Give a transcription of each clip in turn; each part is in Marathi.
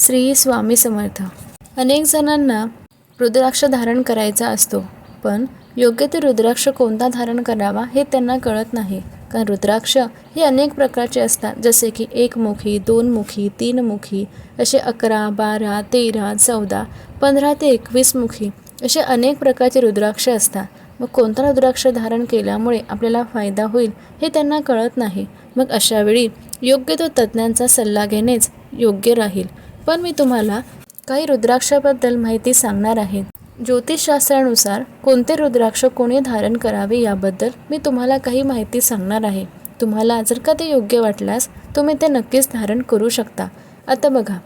श्री स्वामी समर्थ. अनेक जणांना रुद्राक्ष धारण करायचा असतो पण योग्य ते रुद्राक्ष कोणता धारण करावा हे त्यांना कळत नाही. कारण रुद्राक्ष हे अनेक प्रकारचे असतात जसे की एकमुखी दोनमुखी तीनमुखी असे अकरा बारा तेरा चौदा पंधरा ते एकवीस मुखी असे अनेक प्रकारचे रुद्राक्ष असतात. मग कोणता रुद्राक्ष धारण केल्यामुळे आपल्याला फायदा होईल हे त्यांना कळत नाही. मग अशावेळी योग्य तो तज्ज्ञांचा सल्ला घेणेच योग्य राहील. पण मी तुम्हाला काही रुद्राक्षाबद्दल माहिती सांगणार आहे. ज्योतिषशास्त्रानुसार कोणते रुद्राक्ष कोणी धारण करावे याबद्दल मी तुम्हाला काही माहिती सांगणार आहे. तुम्हाला जर का ते योग्य वाटल्यास तुम्ही ते नक्कीच धारण करू शकता. आता बघा.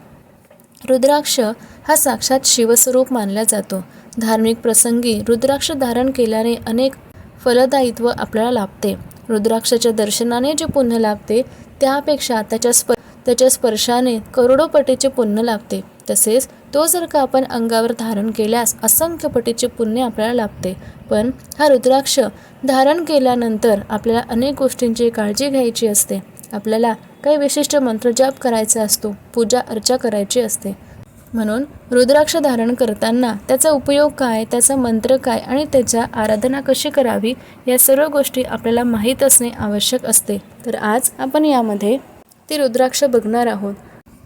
रुद्राक्ष हा साक्षात शिवस्वरूप मानला जातो. धार्मिक प्रसंगी रुद्राक्ष धारण केल्याने अनेक फलदायित्व आपल्याला लाभते. रुद्राक्षाच्या दर्शनाने जे पुण्य लाभते त्यापेक्षा त्याच्या स्प त्याच्या स्पर्शाने करोडो पटीचे पुण्य लाभते. तसेच तो जर का आपण अंगावर धारण केल्यास असंख्य पटीचे पुण्य आपल्याला लाभते. पण हा रुद्राक्ष धारण केल्यानंतर आपल्याला अनेक गोष्टींची काळजी घ्यायची असते. आपल्याला काही विशिष्ट मंत्र जाप करायचा असतो. पूजा अर्चा करायची असते. म्हणून रुद्राक्ष धारण करताना त्याचा उपयोग काय त्याचा मंत्र काय आणि त्याच्या आराधना कशी करावी या सर्व गोष्टी आपल्याला माहीत असणे आवश्यक असते. तर आज आपण यामध्ये ते रुद्राक्ष बघणार आहोत.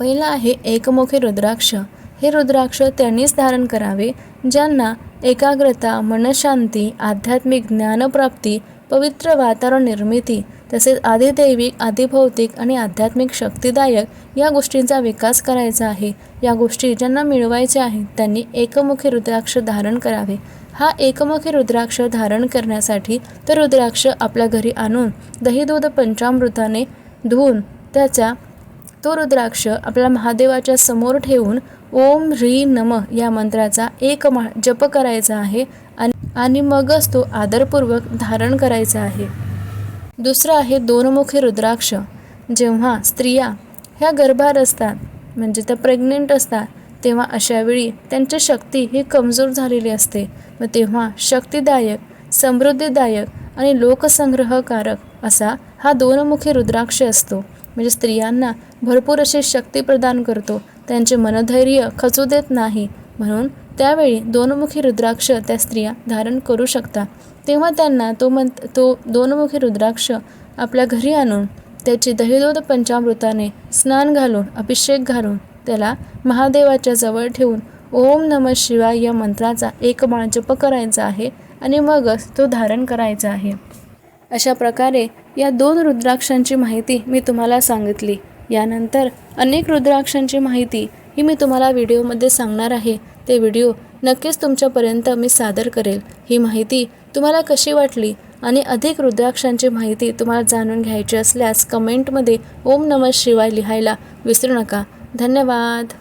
पहिला आहे एकमुखी रुद्राक्ष. हे रुद्राक्ष त्यांनीच धारण करावे ज्यांना एकाग्रता मनशांती आध्यात्मिक ज्ञानप्राप्ती पवित्र वातावरण निर्मिती तसेच आदिदैविक आदिभौतिक आणि आध्यात्मिक शक्तिदायक या गोष्टींचा विकास करायचा आहे. या गोष्टी ज्यांना मिळवायच्या आहेत त्यांनी एकमुखी रुद्राक्ष धारण करावे. हा एकमुखी रुद्राक्ष धारण करण्यासाठी तर रुद्राक्ष आपल्या घरी आणून दही दूध पंचामृताने धुवून त्याचा तो रुद्राक्ष आपल्या महादेवाच्या समोर ठेवून ओम ह्री नम या मंत्राचा एक मा जप करायचा आहे आणि आणि मगच तो आदरपूर्वक धारण करायचा आहे. दुसरं आहे दोनमुखी रुद्राक्ष. जेव्हा स्त्रिया ह्या गर्भार असतात म्हणजे त्या प्रेग्नेंट असतात तेव्हा अशावेळी त्यांची शक्ती ही कमजोर झालेली असते. व तेव्हा शक्तिदायक समृद्धीदायक आणि लोकसंग्रहकारक असा हा दोनमुखी रुद्राक्ष असतो. म्हणजे स्त्रियांना भरपूर अशी शक्ती प्रदान करतो. त्यांचे मनधैर्य खचू देत नाही. म्हणून त्यावेळी दोनमुखी रुद्राक्ष त्या स्त्रिया धारण करू शकतात तेव्हा त्यांना तो मन तो दोनमुखी रुद्राक्ष आपल्या घरी आणून त्याची दहिदोद पंचामृताने स्नान घालून अभिषेक घालून त्याला महादेवाच्या जवळ ठेवून ओम नम शिवाय या मंत्राचा एक माळ जप करायचा आहे आणि मगच तो धारण करायचा आहे. अशा प्रकारे या दोन रुद्राक्षांची माहिती मी तुम्हाला सांगितली. यानंतर अनेक रुद्राक्षांची माहिती ही मी तुम्हाला व्हिडिओमध्ये सांगणार आहे. ते व्हिडिओ नक्कीच तुमच्यापर्यंत मी सादर करेल. ही माहिती तुम्हाला कशी वाटली आणि अधिक रुद्राक्षांची माहिती तुम्हाला जाणून घ्यायची असल्यास कमेंटमध्ये ओम नमः शिवाय लिहायला विसरू नका. धन्यवाद.